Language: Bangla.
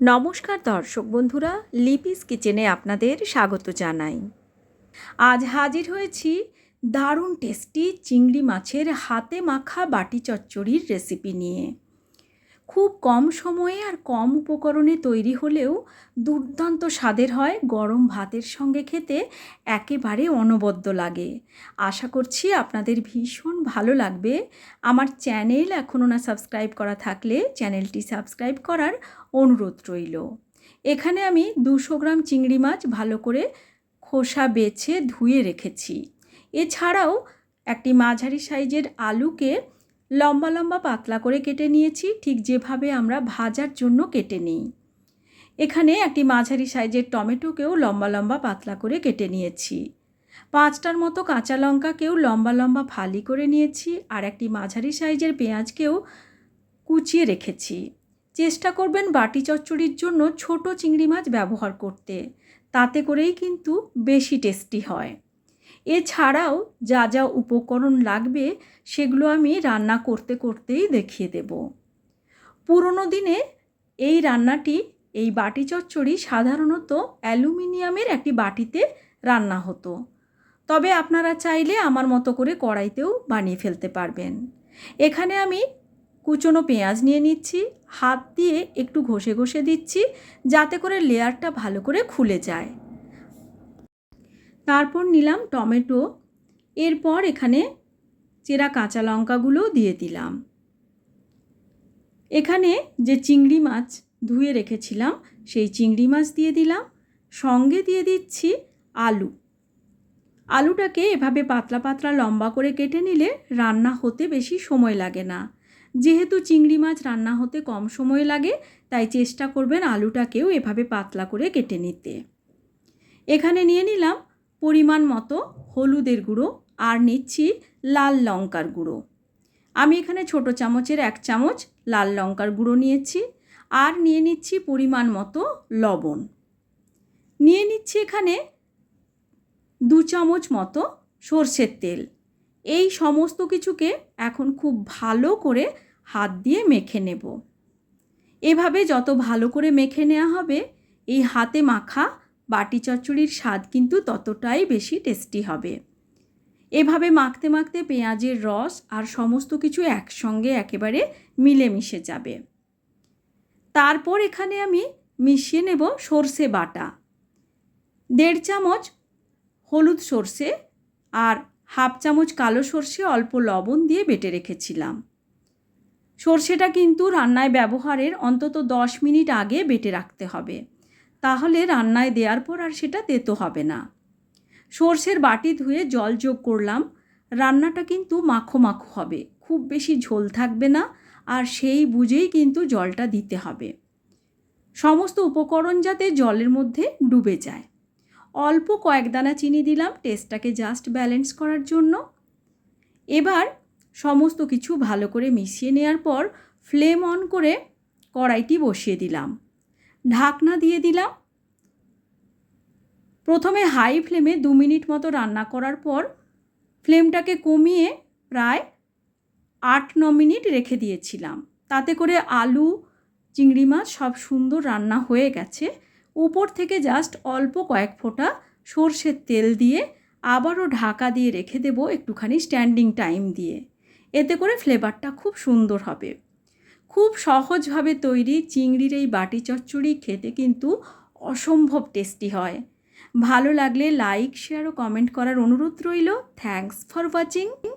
নমস্কার দর্শক বন্ধুরা, লিপিস কিচেনে আপনাদের স্বাগত জানাই। আজ হাজির হয়েছি দারুণ টেস্টি চিংড়ি মাছের হাতে মাখা বাটি চচ্চড়ির রেসিপি নিয়ে। খুব কম সময়ে আর কম উপকরণে তৈরি হলেও দুর্দান্ত স্বাদের হয়। গরম ভাতের সঙ্গে খেতে একেবারে অনবদ্য লাগে। আশা করছি আপনাদের ভীষণ ভালো লাগবে। আমার চ্যানেল এখনও না সাবস্ক্রাইব করা থাকলে চ্যানেলটি সাবস্ক্রাইব করার অনুরোধ রইল। এখানে আমি দুশো গ্রাম চিংড়ি মাছ ভালো করে খোসা বেছে ধুয়ে রেখেছি। এছাড়াও একটি মাঝারি সাইজের আলুকে লম্বা লম্বা পাতলা করে কেটে নিয়েছি, ঠিক যেভাবে আমরা ভাজার জন্য কেটে নিই। এখানে একটি মাঝারি সাইজের টমেটোকেও লম্বা লম্বা পাতলা করে কেটে নিয়েছি। পাঁচটার মতো কাঁচা লঙ্কাকেও লম্বা লম্বা ফালি করে নিয়েছি আর একটি মাঝারি সাইজের পেঁয়াজকেও কুচিয়ে রেখেছি। চেষ্টা করবেন বাটি চচ্চড়ির জন্য ছোট চিংড়ি মাছ ব্যবহার করতে, তাতে করেই কিন্তু বেশি টেস্টি হয়। এছাড়াও যা যা উপকরণ লাগবে সেগুলো আমি রান্না করতে করতেই দেখিয়ে দেব। পুরনো দিনে এই রান্নাটি, এই বাটি চচ্চড়ি সাধারণত অ্যালুমিনিয়ামের একটি বাটিতে রান্না হতো। তবে আপনারা চাইলে আমার মতো করে কড়াইতেও বানিয়ে ফেলতে পারবেন। এখানে আমি কুচনো পেঁয়াজ নিয়ে নিচ্ছি, হাত দিয়ে একটু ঘষে ঘষে দিচ্ছি, যাতে করে লেয়ারটা ভালো করে খুলে যায়। তারপর নিলাম টমেটো। এরপর এখানে চেরা কাঁচা লঙ্কাগুলো দিয়ে দিলাম। এখানে যে চিংড়ি মাছ ধুয়ে রেখেছিলাম, সেই চিংড়ি মাছ দিয়ে দিলাম। সঙ্গে দিয়ে দিচ্ছি আলু। আলুটাকে এভাবে পাতলা পাতলা লম্বা করে কেটে নিলে রান্না হতে বেশি সময় লাগে না। যেহেতু চিংড়ি মাছ রান্না হতে কম সময় লাগে, তাই চেষ্টা করবেন আলুটাকেও এভাবে পাতলা করে কেটে নিতে। এখানে নিয়ে নিলাম পরিমাণ মতো হলুদের গুঁড়ো আর নিচ্ছি লাল লঙ্কার গুঁড়ো। আমি এখানে ছোট চামচের এক চামচ লাল লঙ্কার গুঁড়ো নিয়েছি আর নিয়ে নিচ্ছি পরিমাণ মতো লবণ। নিয়ে নিচ্ছি এখানে দু চামচ মতো সর্ষের তেল। এই সমস্ত কিছুকে এখন খুব ভালো করে হাত দিয়ে মেখে নেব। এভাবে যত ভালো করে মেখে নেওয়া হবে, এই হাতে মাখা বাটি চচ্চড়ির স্বাদ কিন্তু ততটাই বেশি টেস্টি হবে। এভাবে মাখতে মাখতে পেঁয়াজের রস আর সমস্ত কিছু একসঙ্গে একেবারে মিলেমিশে যাবে। তারপর এখানে আমি মিশিয়ে নেব সর্ষে বাটা। দেড় চামচ হলুদ সর্ষে আর হাফ চামচ কালো সর্ষে অল্প লবণ দিয়ে বেটে রেখেছিলাম। সর্ষেটা কিন্তু রান্নায় ব্যবহারের অন্তত দশ মিনিট আগে বেটে রাখতে হবে। তাহলে রান্নায় দেওয়ার পর আর সেটা তেতো হবে না। সর্ষের বাটি ধুয়ে জল যোগ করলাম। রান্নাটা কিন্তু মাখো মাখো হবে। খুব বেশি ঝোল থাকবে না আর সেই বুঝেই কিন্তু জলটা দিতে হবে। সমস্ত উপকরণ যাতে জলের মধ্যে ডুবে যায়। অল্প কয়েক দানা চিনি দিলাম টেস্টটাকে জাস্ট ব্যালেন্স করার জন্য। এবার সমস্ত কিছু ভালো করে মিশিয়ে নেওয়ার পর ফ্লেম অন করে কড়াইটি বসিয়ে দিলাম। ঢাকনা দিয়ে দিলাম। প্রথমে হাই ফ্লেমে দু মিনিট মতো রান্না করার পর ফ্লেমটাকে কমিয়ে প্রায় আট, ন মিনিট রেখে দিয়েছিলাম। তাতে করে আলু, চিংড়ি মাছ সব সুন্দর রান্না হয়ে গেছে। উপর থেকে জাস্ট অল্প কয়েক ফোঁটা সর্ষের তেল দিয়ে আবারও ঢাকা দিয়ে রেখে দেবো একটুখানি স্ট্যান্ডিং টাইম দিয়ে। এতে করে ফ্লেভারটা খুব সুন্দর হবে। খুব সহজভাবে তৈরি চিংড়ির এই বাটি চচ্চড়ি খেতে কিন্তু অসম্ভব টেস্টি হয়। ভালো লাগলে লাইক শেয়ার ও কমেন্ট করার অনুরোধ রইল। Thanks for watching